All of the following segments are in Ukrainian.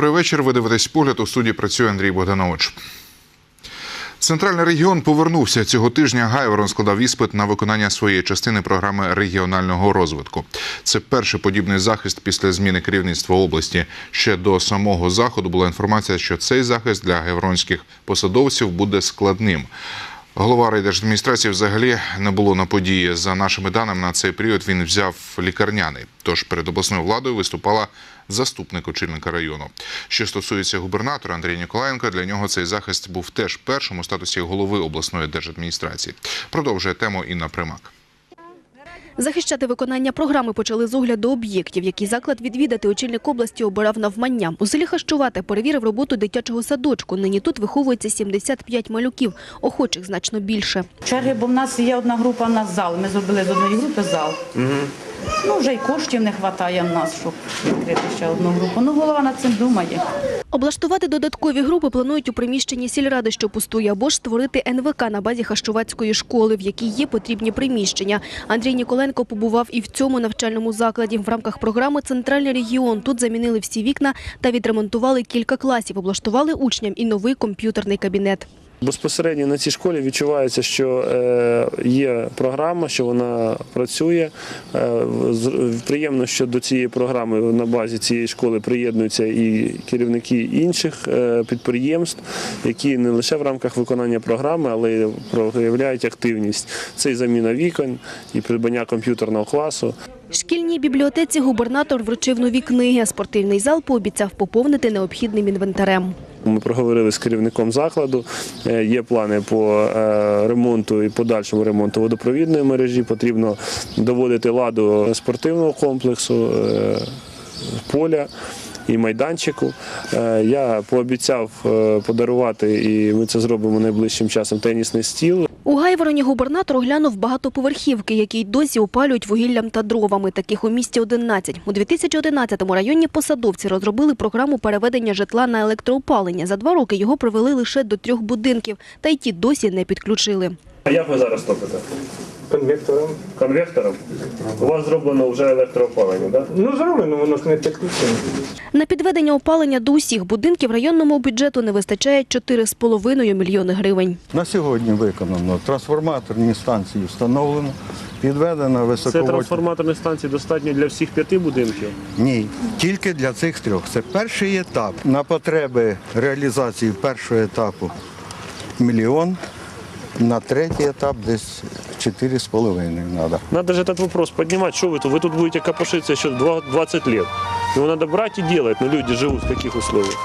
Добрий вечір. Ви дивитесь погляд. У студії працює Андрій Богданович. Центральний регіон повернувся цього тижня. Гайворон складав іспит на виконання своєї частини програми регіонального розвитку. Це перший подібний захист після зміни керівництва області. Ще до самого заходу була інформація, що цей захист для гайворонських посадовців буде складним. Голова райдержадміністрації взагалі не було на події. За нашими даними, на цей період він взяв лікарняний. Тож перед обласною владою виступала заступник очільника району. Що стосується губернатора Андрія Ніколаєнка, для нього цей захист був теж першим у статусі голови обласної держадміністрації. Продовжує тему Інна Примак. Захищати виконання програми почали з огляду об'єктів, які заклад відвідати очільник області обирав навмання. У селі Хащувате перевірив роботу дитячого садочку. Нині тут виховується 75 малюків, охочих значно більше. Черги, бо в нас є одна група, в нас зал. Ми зробили з одної групи зал. Ну, вже й коштів не вистачає в нас, щоб відкрити ще одну групу. Ну, голова над цим думає. Облаштувати додаткові групи планують у приміщенні сільради, що пустує, або ж створити НВК на базі Хащувацької школи, в якій є потрібні приміщення. Андрій Ніколенко побував і в цьому навчальному закладі. В рамках програми «Центральний регіон» тут замінили всі вікна та відремонтували кілька класів, облаштували учням і новий комп'ютерний кабінет. Безпосередньо на цій школі відчувається, що е, є програма, що вона працює. Е, Приємно, що до цієї програми на базі цієї школи приєднуються і керівники інших е, підприємств, які не лише в рамках виконання програми, але й проявляють активність. Це і заміна вікон, і придбання комп'ютерного класу. Шкільній бібліотеці губернатор вручив нові книги, спортивний зал пообіцяв поповнити необхідним інвентарем. Ми проговорили з керівником закладу. Е, Є плани по е, ремонту і подальшому ремонту водопровідної мережі. Потрібно доводити ладу спортивного комплексу, е, поля. І майданчику я пообіцяв подарувати, і ми це зробимо найближчим часом. Тенісний стіл. У Гайвороні губернатор оглянув багатоповерхівки, які й досі опалюють вугіллям та дровами. Таких у місті 11. У 2011-му районні посадовці розробили програму переведення житла на електроопалення. За два роки його провели лише до трьох будинків, та й ті досі не підключили. А як ви зараз топите? Конвектором. Конвектором? У вас зроблено вже електроопалення, так? Ну, зроблено, воно ж не підключено. На підведення опалення до усіх будинків районному бюджету не вистачає 4,5 мільйони гривень. На сьогодні виконано трансформаторні станції встановлено, підведено Це трансформаторні станції достатньо для всіх п'яти будинків. Ні, тільки для цих трьох. Це перший етап. На потреби реалізації першого етапу мільйон, на третій етап десь 4,5 треба. Надо же этот вопрос поднимать, что вы тут? Вы тут будете копошиться еще два- 20 лет. Его надо брать и делать, но люди живут в каких условиях?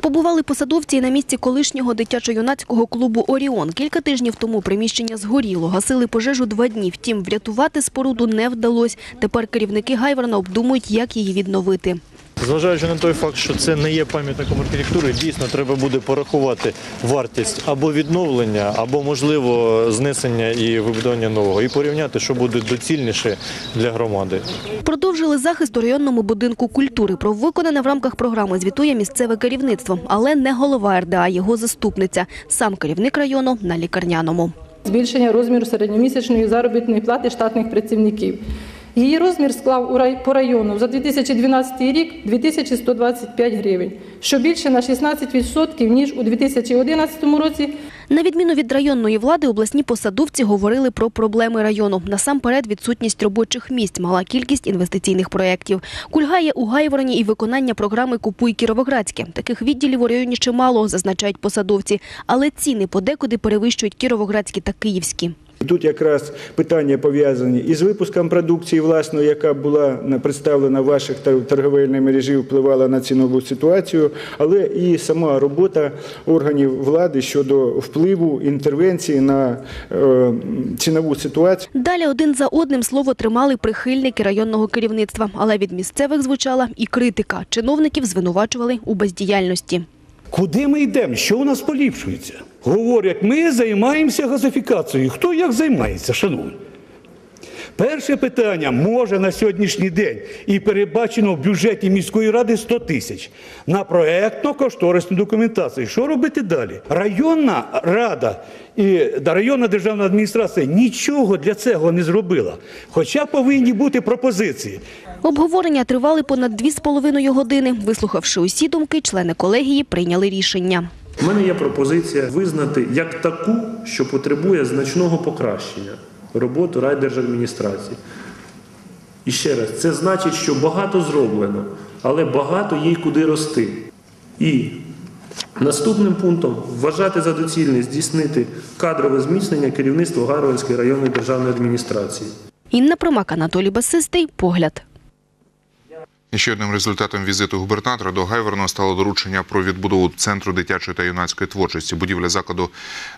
Побували посадовці і на місці колишнього дитячо-юнацького клубу «Оріон». Кілька тижнів тому приміщення згоріло. Гасили пожежу два дні. Втім, врятувати споруду не вдалося. Тепер керівники Гайворона обдумують, як її відновити. Зважаючи на той факт, що це не є пам'ятником архітектури, дійсно треба буде порахувати вартість або відновлення, або можливо знесення і вибудування нового, і порівняти, що буде доцільніше для громади. Продовжили захист у районному будинку культури. Про виконане в рамках програми звітує місцеве керівництво, але не голова РДА, його заступниця. Сам керівник району на лікарняному. збільшення розміру середньомісячної заробітної плати штатних працівників. Її розмір склав по району за 2012 рік 2125 гривень, що більше на 16% ніж у 2011 році На відміну від районної влади, обласні посадовці говорили про проблеми району. Насамперед, відсутність робочих місць, мала кількість інвестиційних проєктів. Кульгає у Гайвороні і виконання програми «Купуй Кіровоградське». Таких відділів у районі чимало, зазначають посадовці. Але ціни подекуди перевищують кіровоградські та київські. Тут якраз питання пов'язані із випуском продукції власної, яка була представлена в ваших тор- торговельній мережі, впливала на цінову ситуацію, але і сама робота органів влади щодо впливу інтервенції на е, цінову ситуацію. Далі один за одним слово тримали прихильники районного керівництва. Але від місцевих звучала і критика. Чиновників звинувачували у бездіяльності. Куди ми йдемо? Що у нас поліпшується? Говорять, ми займаємося газифікацією. Хто як займається, шановні? Перше питання може на сьогоднішній день і передбачено в бюджеті міської ради 100 тисяч на проєктно-кошторисну документацію. Що робити далі? Районна рада і районна державна адміністрація нічого для цього не зробила. Хоча повинні бути пропозиції. Обговорення тривали понад дві з половиною години. Вислухавши усі думки, члени колегії прийняли рішення. У мене є пропозиція визнати як таку, що потребує значного покращення роботу райдержадміністрації. І ще раз, це значить, що багато зроблено, але багато є й куди рости. І наступним пунктом вважати за доцільне здійснити кадрове зміцнення керівництва Гарвальської районної державної адміністрації. Інна Промак, Анатолій Басистий. Погляд. Ще одним результатом візиту губернатора до Гайворона стало доручення про відбудову центру дитячої та юнацької творчості. Будівля закладу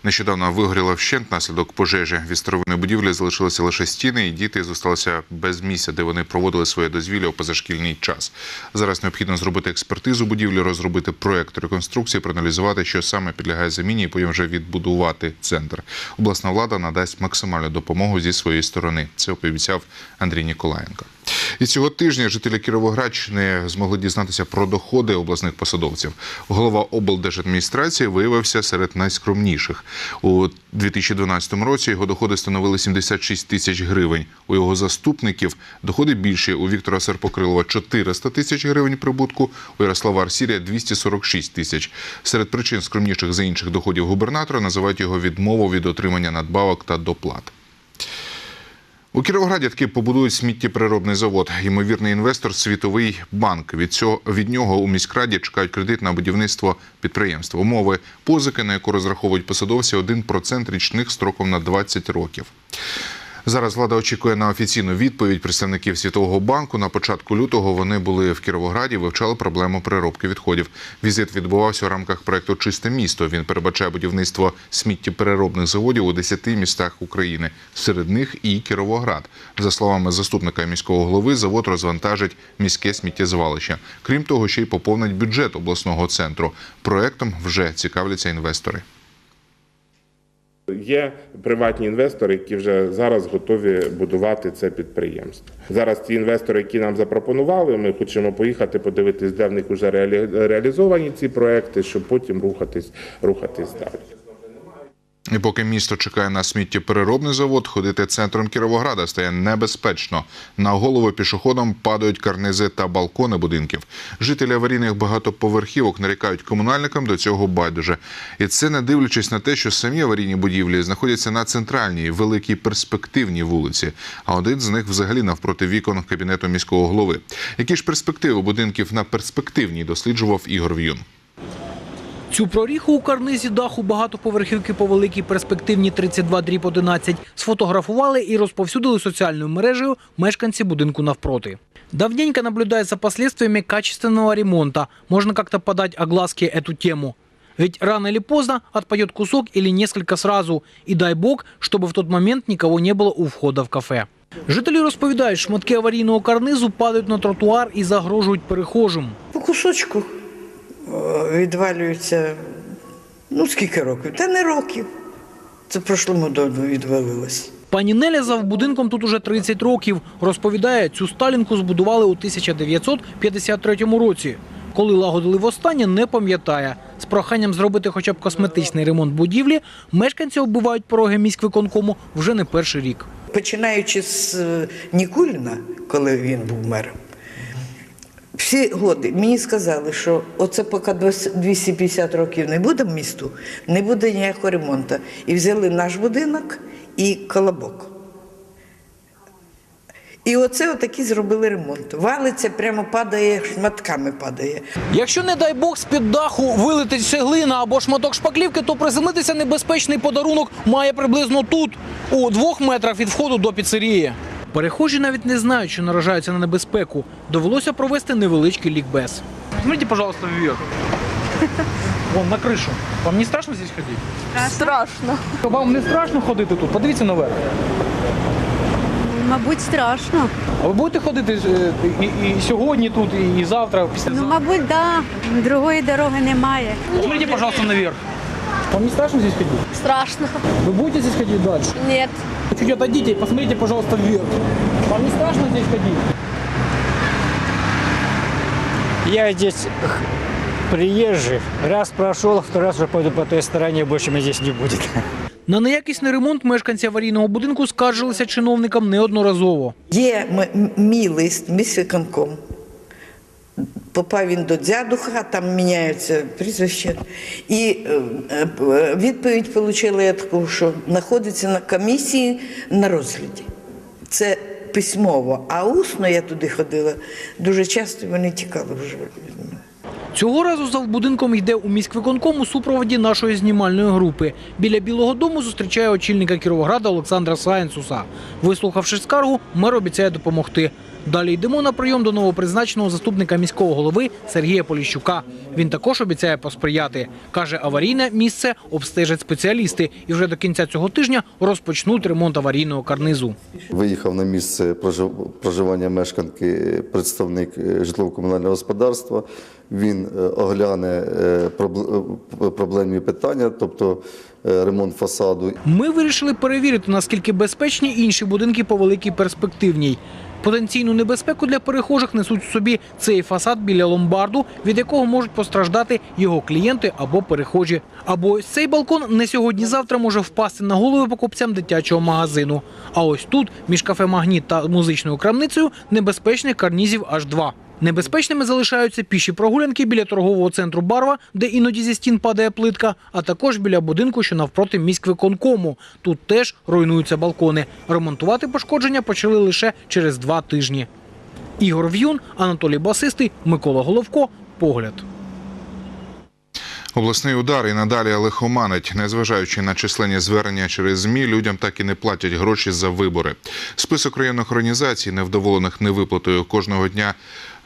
нещодавно вигоріла вщент наслідок пожежі. Від старовинної будівлі залишилися лише стіни, і діти зосталися без місця, де вони проводили своє дозвілля у позашкільний час. Зараз необхідно зробити експертизу будівлі, розробити проект реконструкції, проаналізувати, що саме підлягає заміні, і потім вже відбудувати центр. Обласна влада надасть максимальну допомогу зі своєї сторони. Це пообіцяв Андрій Ніколаєнко. І цього тижня жителі Кіровоградщини змогли дізнатися про доходи обласних посадовців. Голова облдержадміністрації виявився серед найскромніших. У 2012 році його доходи становили 76 тисяч гривень. У його заступників доходи більші. У Віктора Серпокрилова 400 тисяч гривень прибутку, у Ярослава Арсірія 246 тисяч. Серед причин скромніших за інших доходів губернатора називають його відмову від отримання надбавок та доплат. У Кіровограді таки побудують сміттєприробний завод. Ймовірний інвестор Світовий банк. Від цього від нього у міськраді чекають кредит на будівництво підприємства. Умови позики, на яку розраховують посадовці, 1% річних строком на 20 років. Зараз влада очікує на офіційну відповідь представників Світового банку. На початку лютого вони були в Кіровограді, вивчали проблему переробки відходів. Візит відбувався у рамках проекту Чисте місто. Він передбачає будівництво сміттєпереробних заводів у 10 містах України. Серед них і Кіровоград. За словами заступника міського голови, завод розвантажить міське сміттєзвалище. Крім того, ще й поповнить бюджет обласного центру. Проектом вже цікавляться інвестори. Є приватні інвестори, які вже зараз готові будувати це підприємство. Зараз ті інвестори, які нам запропонували, ми хочемо поїхати подивитись, де в них вже реалізовані ці проекти, щоб потім рухатись, рухатись далі. І поки місто чекає на сміттєпереробний завод, ходити центром Кіровограда стає небезпечно. На голову пішоходам падають карнизи та балкони будинків. Жителі аварійних багатоповерхівок нарікають комунальникам до цього байдуже. І це не дивлячись на те, що самі аварійні будівлі знаходяться на центральній, великій перспективній вулиці. А один з них взагалі навпроти вікон кабінету міського голови. Які ж перспективи будинків на перспективній досліджував Ігор В'юн. Цю проріху у карнизі даху багатоповерхівки по великій перспективні 32 дріб 11 сфотографували і розповсюдили соціальною мережею мешканці будинку навпроти. Давненько наблюдает за последствиями качественного ремонта. Можно как-то подать огласке эту тему. Ведь рано или поздно отпадет кусок или несколько сразу. И дай бог, чтобы в тот момент никого не было у входа в кафе. Жителі розповідають, шматки аварійного карнизу падають на тротуар і загрожують перехожим. По кусочку е, відвалюється, ну скільки років? Та не років. Це в прошлому году відвалилось. Пані Неля за будинком тут уже 30 років. Розповідає, цю сталінку збудували у 1953 році. Коли лагодили востаннє, не пам'ятає. З проханням зробити хоча б косметичний ремонт будівлі, мешканці оббивають пороги міськвиконкому вже не перший рік. Починаючи з е, Нікуліна, коли він був мером, всі годи мені сказали, що оце поки 250 років не буде в місту, не буде ніякого ремонту. І взяли наш будинок і колобок. І оце отакі зробили ремонт. Валиться, прямо падає, шматками падає. Якщо, не дай Бог, з-під даху вилетить цеглина або шматок шпаклівки, то приземлитися небезпечний подарунок має приблизно тут, у двох метрах від входу до піцерії. Перехожі навіть не знають, що наражаються на небезпеку. Довелося провести невеличкий лікбез. Смотрите, пожалуйста, вверх. Вон на кришу. Вам не страшно здесь ходити? Страшно. Вам не страшно ходити тут? Подивіться наверх. Мабуть, страшно. А ви будете ходити е, і, і сьогодні тут, і, і завтра, після Ну, мабуть, да. Другої дороги немає. Смотрите, пожалуйста, наверх. Вам не страшно здесь ходить? Страшно. Вы будете здесь ходить дальше? Нет. Чуть-чуть отойдите и посмотрите, пожалуйста, вверх. Вам не страшно здесь ходить? Я здесь приезжий. Раз прошел, второй раз уже пойду по той стороне, больше меня здесь не будет. На неякісний ремонт мешканці аварійного будинку скаржилися чиновникам неодноразово. Є мій лист, міськвиконком. Попав він до дзядуха, там міняються прізвища. І е, е, відповідь отримала я таку, що знаходиться на комісії на розгляді. Це письмово, а усно я туди ходила дуже часто, вони тікали вже. Цього разу зал будинком йде у міськвиконком у супроводі нашої знімальної групи. Біля Білого дому зустрічає очільника Кіровограда Олександра Сайенсуса. Вислухавши скаргу, мер обіцяє допомогти. Далі йдемо на прийом до новопризначеного заступника міського голови Сергія Поліщука. Він також обіцяє посприяти. Каже, аварійне місце обстежать спеціалісти і вже до кінця цього тижня розпочнуть ремонт аварійного карнизу. Виїхав на місце прожив- проживання мешканки представник е, житлово-комунального господарства. Він е, огляне е, е, проблемні питання, тобто е, ремонт фасаду Ми вирішили перевірити, наскільки безпечні інші будинки по великій перспективній. Потенційну небезпеку для перехожих несуть у собі цей фасад біля ломбарду, від якого можуть постраждати його клієнти або перехожі. Або ось цей балкон не сьогодні-завтра може впасти на голови покупцям дитячого магазину. А ось тут, між кафе Магніт та музичною крамницею, небезпечних карнізів аж два. Небезпечними залишаються піші прогулянки біля торгового центру Барва, де іноді зі стін падає плитка, а також біля будинку, що навпроти міськвиконкому. Тут теж руйнуються балкони. Ремонтувати пошкодження почали лише через два тижні. Ігор В'юн, Анатолій Басистий, Микола Головко. Погляд. Обласний удар і надалі лихоманить, незважаючи на численні звернення через змі, людям так і не платять гроші за вибори. Список районних організацій, невдоволених невиплатою кожного дня,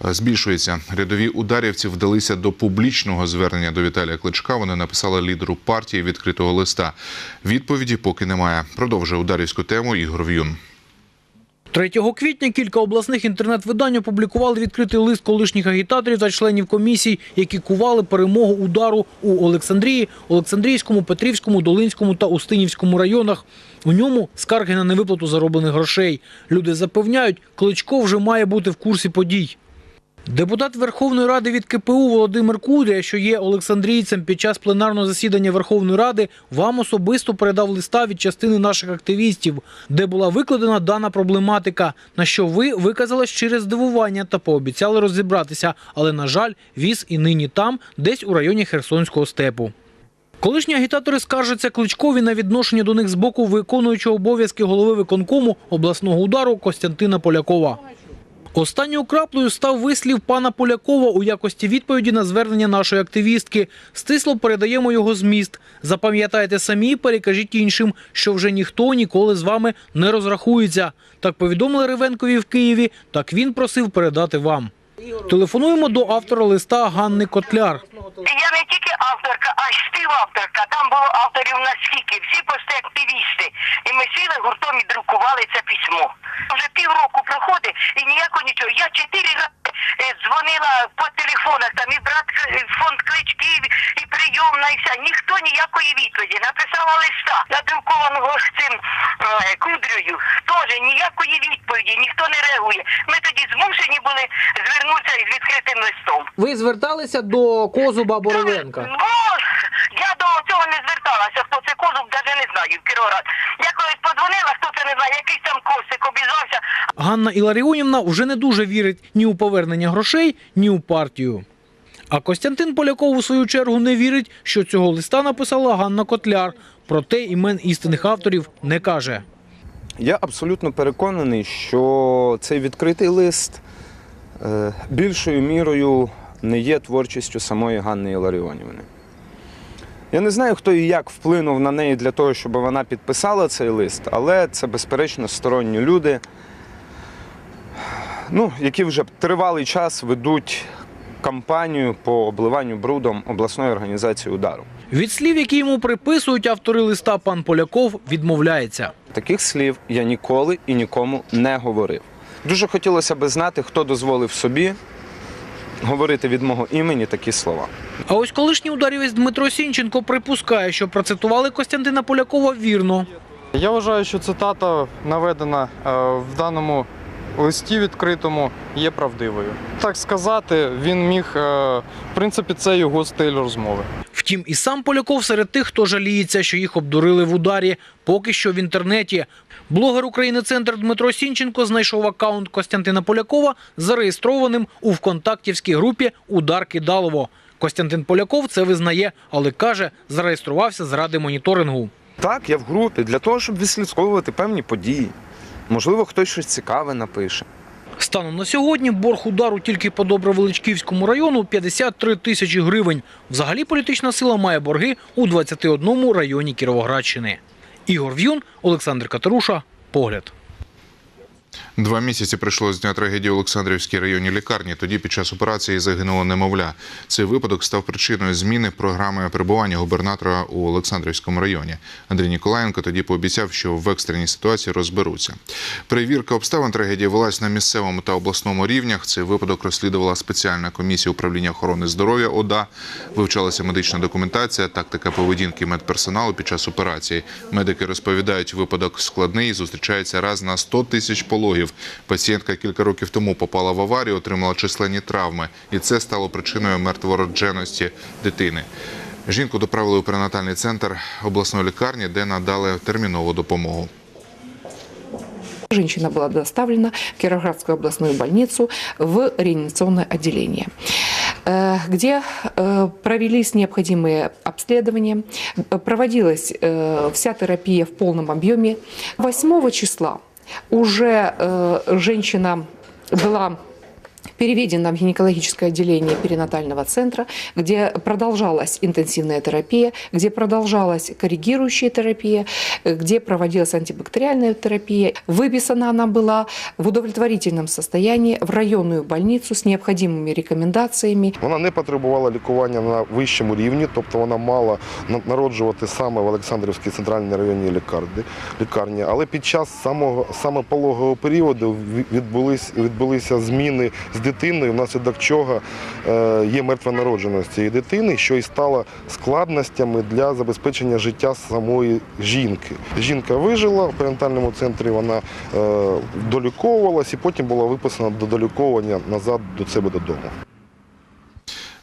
збільшується. Рядові ударівці вдалися до публічного звернення до Віталія Кличка. Вони написали лідеру партії відкритого листа. Відповіді поки немає. Продовжує ударівську тему Ігор В'юн. 3 квітня кілька обласних інтернет-видань опублікували відкритий лист колишніх агітаторів та членів комісій, які кували перемогу удару у Олександрії, Олександрійському, Петрівському, Долинському та Устинівському районах. У ньому скарги на невиплату зароблених грошей. Люди запевняють, Кличко вже має бути в курсі подій. Депутат Верховної Ради від КПУ Володимир Кудря, що є Олександрійцем під час пленарного засідання Верховної Ради, вам особисто передав листа від частини наших активістів, де була викладена дана проблематика, на що ви виказали щире здивування та пообіцяли розібратися, але, на жаль, віз і нині там, десь у районі Херсонського степу. Колишні агітатори скаржаться Кличкові на відношення до них з боку виконуючого обов'язки голови виконкому обласного удару Костянтина Полякова. Останньою краплею став вислів пана Полякова у якості відповіді на звернення нашої активістки. Стисло передаємо його зміст. Запам'ятайте самі, перекажіть іншим, що вже ніхто ніколи з вами не розрахується. Так повідомили Ревенкові в Києві. Так він просив передати вам. Телефонуємо до автора листа Ганни Котляр. Я не тільки авторка, а співавторка. Там було авторів наскільки, всі просто активісти. І ми сіли гуртом і друкували це письмо. Вже півроку проходить і ніякого нічого. Я чотири рази е, дзвонила по телефонах, там і брат е, фонд кличків, і прийомна, і вся. Ніхто ніякої відповіді. Написала листа, надрукованого з цим е, кудрою. Теж ніякої відповіді, ніхто не реагує. Ми тоді змушені були звернутися із відкритим листом. Ви зверталися до Козуба Боровенка? Бо я до цього не хто навіть не знаю, в Кіровоград. Я колись подзвонила, хто це не знає, якийсь там костик обізвався. Ганна Іларіонівна вже не дуже вірить ні у повернення грошей, ні у партію. А Костянтин Поляков у свою чергу не вірить, що цього листа написала Ганна Котляр. Проте імен істинних авторів не каже. Я абсолютно переконаний, що цей відкритий лист е, більшою мірою не є творчістю самої Ганни Іларіонівни. Я не знаю, хто і як вплинув на неї для того, щоб вона підписала цей лист, але це, безперечно, сторонні люди, ну, які вже тривалий час ведуть кампанію по обливанню брудом обласної організації удару. Від слів, які йому приписують автори листа, пан Поляков відмовляється. Таких слів я ніколи і нікому не говорив. Дуже хотілося б знати, хто дозволив собі говорити від мого імені такі слова. А ось колишній ударівець Дмитро Сінченко припускає, що процитували Костянтина Полякова вірно. Я вважаю, що цитата наведена е, в даному листі відкритому є правдивою. Так сказати, він міг, е, в принципі, це його стиль розмови. Втім, і сам Поляков серед тих, хто жаліється, що їх обдурили в ударі, поки що в інтернеті. Блогер України Центр Дмитро Сінченко знайшов аккаунт Костянтина Полякова зареєстрованим у вконтактівській групі Удар Кидалово. Костянтин Поляков це визнає, але каже, зареєструвався заради моніторингу. Так, я в групі для того, щоб відслідковувати певні події. Можливо, хтось щось цікаве напише. Станом на сьогодні борг удару тільки по Добровеличківському району 53 тисячі гривень. Взагалі політична сила має борги у 21 районі Кіровоградщини. Ігор В'юн, Олександр Катеруша. Погляд. Два місяці пройшло з дня трагедії в Олександрівській районній лікарні. Тоді під час операції загинуло немовля. Цей випадок став причиною зміни програми перебування губернатора у Олександрівському районі. Андрій Ніколаєнко тоді пообіцяв, що в екстреній ситуації розберуться. Перевірка обставин трагедії велась на місцевому та обласному рівнях. Цей випадок розслідувала спеціальна комісія управління охорони здоров'я ОДА. Вивчалася медична документація, тактика поведінки медперсоналу під час операції. Медики розповідають, випадок складний, зустрічається раз на 100 тисяч пологів. Пацієнтка кілька років тому попала в аварію, отримала численні травми, і це стало причиною мертвородженості дитини. Жінку доправили у перинатальний центр обласної лікарні, де надали термінову допомогу. Женщина была доставлена в Кировоградскую областную больницу в реанимационное отделение э, где э, провелись необходимые обследования, э, проводилась э, вся терапия в полном объеме. 8 числа уже э, женщина была переведена в гинекологическое отделение перинатального центра, где продолжалась интенсивная терапия, где продолжалась коррегирующая терапия, э, где проводилась антибактериальная терапия. Выписана она была в удовлетворительном состоянии в районную больницу с необходимыми рекомендациями. Вона не потребувала лікування на вищому рівні, тобто вона мала на- народжувати саме в Олександрівській центральній районній лікарні, лікарні. Але під час самого саме пологового періоду ві- відбулись, відбулися зміни з дитиною, внаслідок чого е, є мертва народженість цієї дитини, що і стало складностями для забезпечення життя самої жінки. Жінка вижила в перинатальному центрі, вона е, доліковувалась і потім була виписана до доліковування назад до себе додому.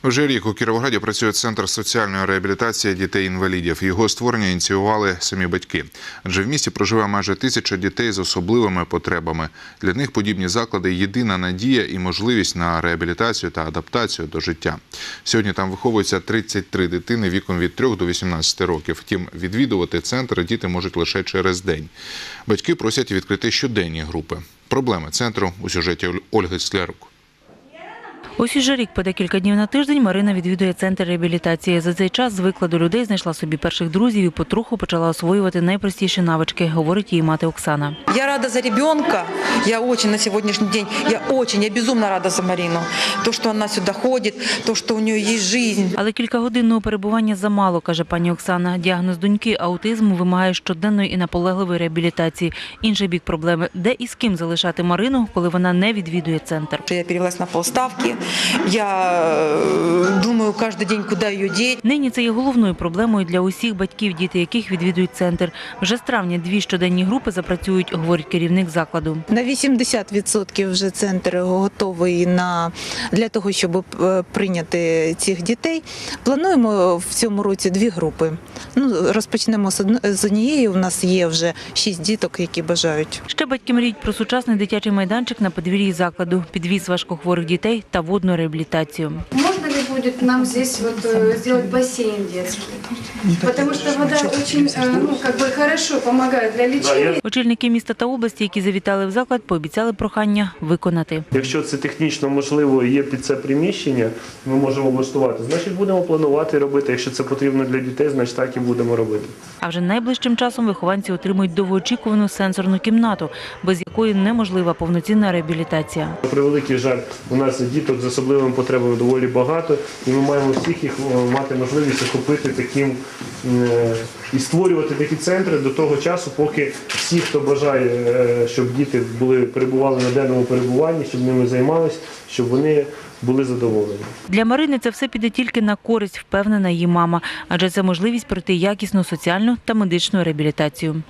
Вже рік у Кіровограді працює центр соціальної реабілітації дітей-інвалідів. Його створення ініціювали самі батьки. Адже в місті проживає майже тисяча дітей з особливими потребами. Для них подібні заклади єдина надія і можливість на реабілітацію та адаптацію до життя. Сьогодні там виховуються 33 дитини віком від 3 до 18 років. Втім, відвідувати центр діти можуть лише через день. Батьки просять відкрити щоденні групи. Проблеми центру у сюжеті Ольги Склярук. Ось уже рік по декілька днів на тиждень Марина відвідує центр реабілітації. За цей час звикла до людей, знайшла собі перших друзів і потроху почала освоювати найпростіші навички, говорить її мати Оксана. Я рада за ребенка. Я очень на сегодняшний день, я очень, я безумно рада за Марину. То, что она сюда ходит, то, что у нее есть жизнь. Але кількагодинного перебування замало, каже пані Оксана. Діагноз доньки аутизму вимагає щоденної і наполегливої реабілітації. Інший бік проблеми – де і з ким залишати Марину, коли вона не відвідує центр. Я перевелась на полставки. Я э, думаю каждый день, куда ее деть. Нині це є головною проблемою для усіх батьків, діти яких відвідують центр. Вже з травня дві щоденні групи запрацюють, говорить керівник закладу. На 80% вже центр готовий на для того, щоб е, прийняти цих дітей. Плануємо в цьому році дві групи. Ну розпочнемо з з однієї. У нас є вже шість діток, які бажають. Ще батьки мріють про сучасний дитячий майданчик на подвір'ї закладу, підвіз важкохворих дітей та водну реабилитацию. Можно ли будет нам здесь вот э, сделать бассейн детский? Потому что вода очень, э, ну, как бы хорошо помогает для лечения. Очільники міста та області, які завітали в заклад, пообіцяли прохання виконати. Якщо це технічно можливо і є під це приміщення, ми можемо облаштувати. Значить, будемо планувати робити. Якщо це потрібно для дітей, значить так і будемо робити. А вже найближчим часом вихованці отримують довгоочікувану сенсорну кімнату, без якої неможлива повноцінна реабілітація. На превеликий жаль, у нас діток з особливими потребами доволі багато, і ми маємо всіх їх е, мати можливість охопити таким і створювати такі центри до того часу, поки всі, хто бажає, е, щоб діти були перебували на денному перебуванні, щоб ними займались, щоб вони були задоволені. Для Марини це все піде тільки на користь, впевнена її мама, адже це можливість пройти якісну соціальну та медичну реабілітацію.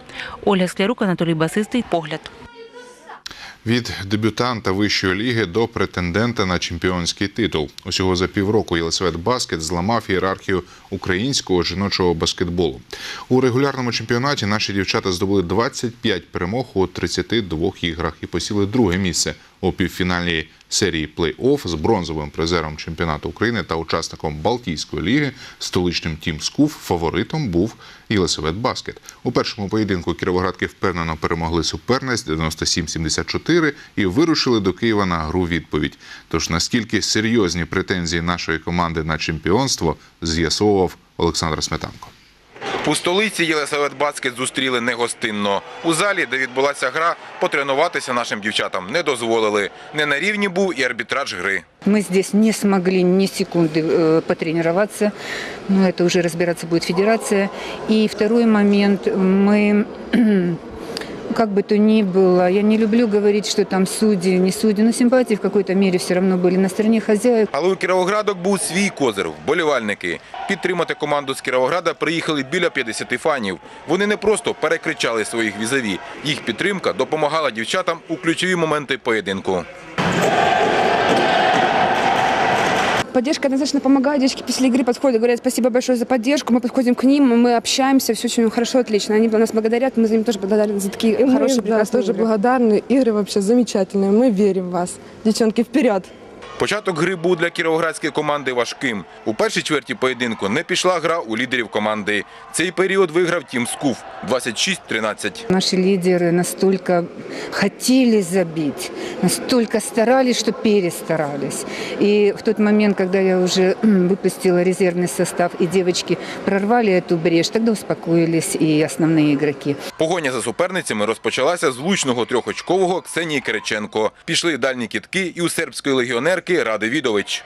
Ольга Склярук, Анатолій Басистий. Погляд. Від дебютанта вищої ліги до претендента на чемпіонський титул. Усього за півроку Єлисавет Баскет зламав ієрархію українського жіночого баскетболу. У регулярному чемпіонаті наші дівчата здобули 25 перемог у 32 іграх і посіли друге місце у півфінальній серії плей-офф з бронзовим призером чемпіонату України та учасником Балтійської ліги столичним Тім Скуф. Фаворитом був Єлисавет Баскет. У першому поєдинку кіровоградки впевнено перемогли суперниць 97-74 і вирушили до Києва на гру відповідь. Тож наскільки серйозні претензії нашої команди на чемпіонство з'ясовував Олександр Сметанко. У столиці Єлисавет Бацькет зустріли негостинно. У залі, де відбулася гра, потренуватися нашим дівчатам не дозволили. Не на рівні був і арбітраж гри. Мы здесь не смогли ни секунды э, потренироваться, но это уже разбираться будет федерация. И второй момент, мы, как бы то ни было, я не люблю говорить, что там судьи, не судьи, но симпатии в какой-то мере все равно были на стороне хозяев. Але у Кіровоградок був свій козир – вболівальники. Підтримати команду з Кіровограда приїхали біля 50 фанів. Вони не просто перекричали своїх візаві. Їх підтримка допомагала дівчатам у ключові моменти поєдинку. Поддержка однозначно помогает. Девочки после игры подходят, говорят спасибо большое за поддержку. Мы подходим к ним, мы общаемся, все очень хорошо, отлично. Они нас благодарят, мы за ним тоже благодарны за такие И хорошие, мы, да, прекрасные тоже игры. благодарны. Игры вообще замечательные. Мы верим в вас. Девчонки, вперед! Початок гри був для кіровоградської команди важким. У першій чверті поєдинку не пішла гра у лідерів команди. Цей період виграв Тім Скуф – 26-13. Наши лидеры настолько хотели забить, настолько старались, что перестарались. И в тот момент, когда я уже выпустила резервный состав, и девочки прорвали эту брешь, тогда успокоились и основные игроки. Погоня за суперницями розпочалася з влучного трьохочкового Ксенії Кириченко. Пішли дальні кітки і у сербської легіонерки Ради Відович.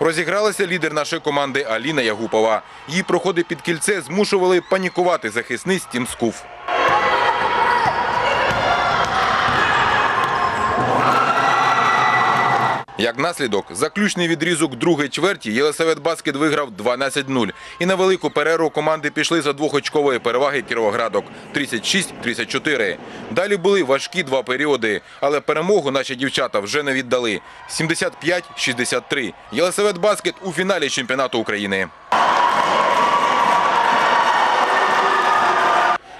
Розігралася лідер нашої команди Аліна Ягупова. Її проходи під кільце змушували панікувати захисниць Тім Як наслідок, заключний відрізок другої чверті Єлисавет Баскет виграв 12-0. І на велику перерву команди пішли за двохочкової переваги Кіровоградок 36-34. Далі були важкі два періоди, але перемогу наші дівчата вже не віддали. 75-63. Єлисавет Баскет у фіналі чемпіонату України.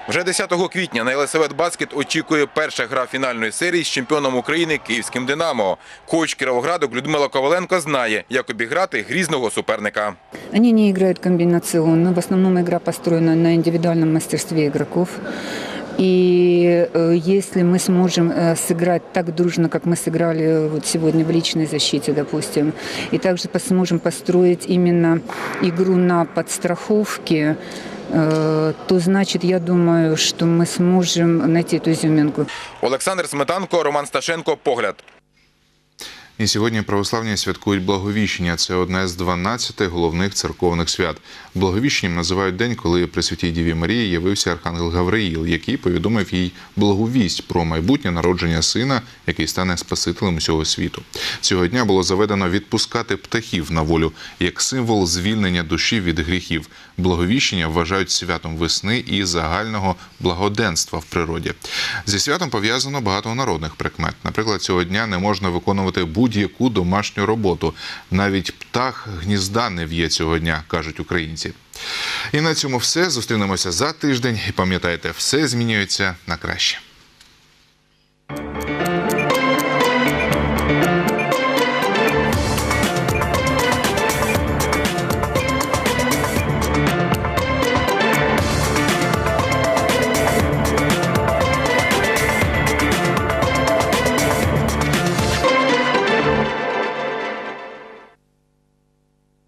Вже 10 квітня на Єлисавет Баскет очікує перша гра фінальної серії з чемпіоном України Київським Динамо. Коуч Кіровоградок Людмила Коваленко знає, як обіграти грізного суперника. Они не играют комбинационно. В основном игра построена на индивидуальном мастерстве игроков. И э, если мы сможем э, сыграть так дружно, как мы сыграли вот сегодня в личной защите, допустим, и также пос- сможем построить именно игру на подстраховке, э, то значит, я думаю, что мы сможем найти эту изюминку. Олександр Сметанко, Роман Сташенко. Погляд. І сьогодні православні святкують Благовіщення. Це одне з 12 головних церковних свят. Благовіщенням називають день, коли при святій Діві Марії явився архангел Гавриїл, який повідомив їй благовість про майбутнє народження сина, який стане Спасителем усього світу. Цього дня було заведено відпускати птахів на волю як символ звільнення душі від гріхів. Благовіщення вважають святом весни і загального благоденства в природі. Зі святом пов'язано багато народних прикмет. Наприклад, цього дня не можна виконувати будь-яку домашню роботу. Навіть птах гнізда не в'є цього дня, кажуть українці. І на цьому все. Зустрінемося за тиждень. І пам'ятайте, все змінюється на краще.